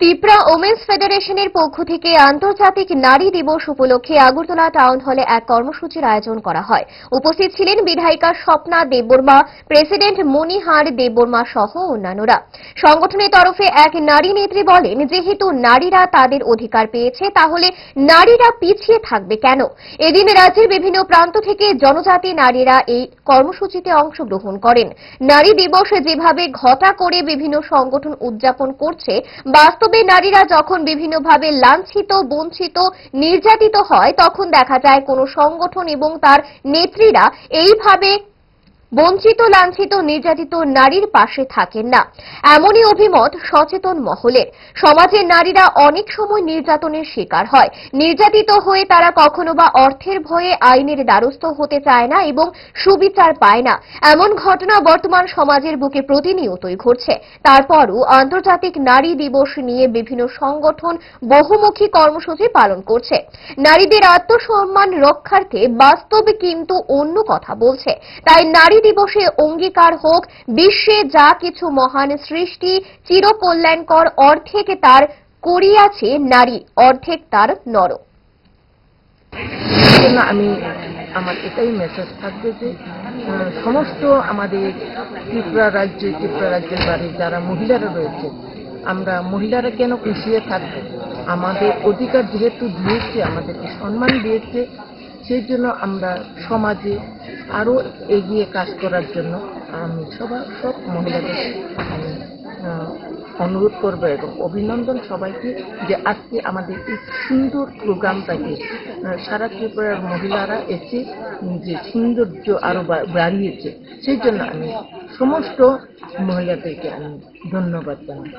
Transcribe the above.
Tripura women's ফেডারেশনের পক্ষ থেকে আন্তর্জাতিক নারী দিবস উপলক্ষে আগরতলা টাউন হলে এক কর্মসূচির আয়োজন করা হয়। উপস্থিত ছিলেন বিধায়িকা স্বপ্না দেববর্মা, প্রেসিডেন্ট মণিহার দেববর্মা সহ অন্যান্যরা। সংগঠনের তরফে এক নারী নেত্রী বলেন, যেহেতু নারীরা তাদের অধিকার পেয়েছে, তাহলে নারীরা পিছিয়ে থাকবে কেন? এদিন রাজ্যের বিভিন্ন প্রান্ত থেকে জনজাতি নারীরা এই কর্মসূচিতে অংশগ্রহণ করেন। নারী দিবস যেভাবে ঘটা করে বিভিন্ন সংগঠন উদযাপন করছে বাস্তবে নারীরা যখন বিভিন্নভাবে লাঞ্ছিত, বঞ্চিত, নির্যাতিত হয়, তখন দেখা যায় কোনো সংগঠন এবং তার নেত্রীরা এইভাবে বঞ্চিত, লাঞ্ছিত, নির্যাতিত নারীর পাশে থাকেন না। এমনই অভিমত সচেতন মহলের। সমাজের নারীরা অনেক সময় নির্যাতনের শিকার হয়। নির্যাতিত হয়ে তারা কখনো বা অর্থের ভয়ে আইনের দ্বারস্থ হতে চায় না এবং সুবিচার পায় না। এমন ঘটনা বর্তমান সমাজের বুকে প্রতিনিয়তই ঘটছে। তারপরও আন্তর্জাতিক নারী দিবস নিয়ে বিভিন্ন সংগঠন বহুমুখী কর্মসূচি পালন করছে। নারীদের আত্মসম্মান রক্ষার্থে বাস্তবে কিন্তু অন্য কথা বলছে। তাই নারী দিবসে অঙ্গীকার হোক, বিশ্বে যা কিছু মহান সৃষ্টি, চিরকল্যাণকর অর্ধেক তার করিয়াছে নারী, অর্ধেক তার নর। আমি, আমার এটাই মেসেজ থাকবে যে সমস্ত আমাদের ত্রিপুরা রাজ্যে, ত্রিপুরা রাজ্যের বাড়ি যারা মহিলারা রয়েছে, আমরা মহিলারা কেন পিছিয়ে থাকব? আমাদের অধিকার যেহেতু দিয়েছে, আমাদেরকে সম্মান দিয়েছে, সেই জন্য আমরা সমাজে আরও এগিয়ে কাজ করার জন্য আমি সবার, সব মহিলাদের আমি অনুরোধ করব এবং অভিনন্দন সবাইকে যে আজকে আমাদের এই সুন্দর প্রোগ্রামটাকে সারা ত্রিপুরার মহিলারা এসে যে সৌন্দর্য আরও বাড়িয়েছে, সেই জন্য আমি সমস্ত মহিলাদেরকে আমি ধন্যবাদ জানাই।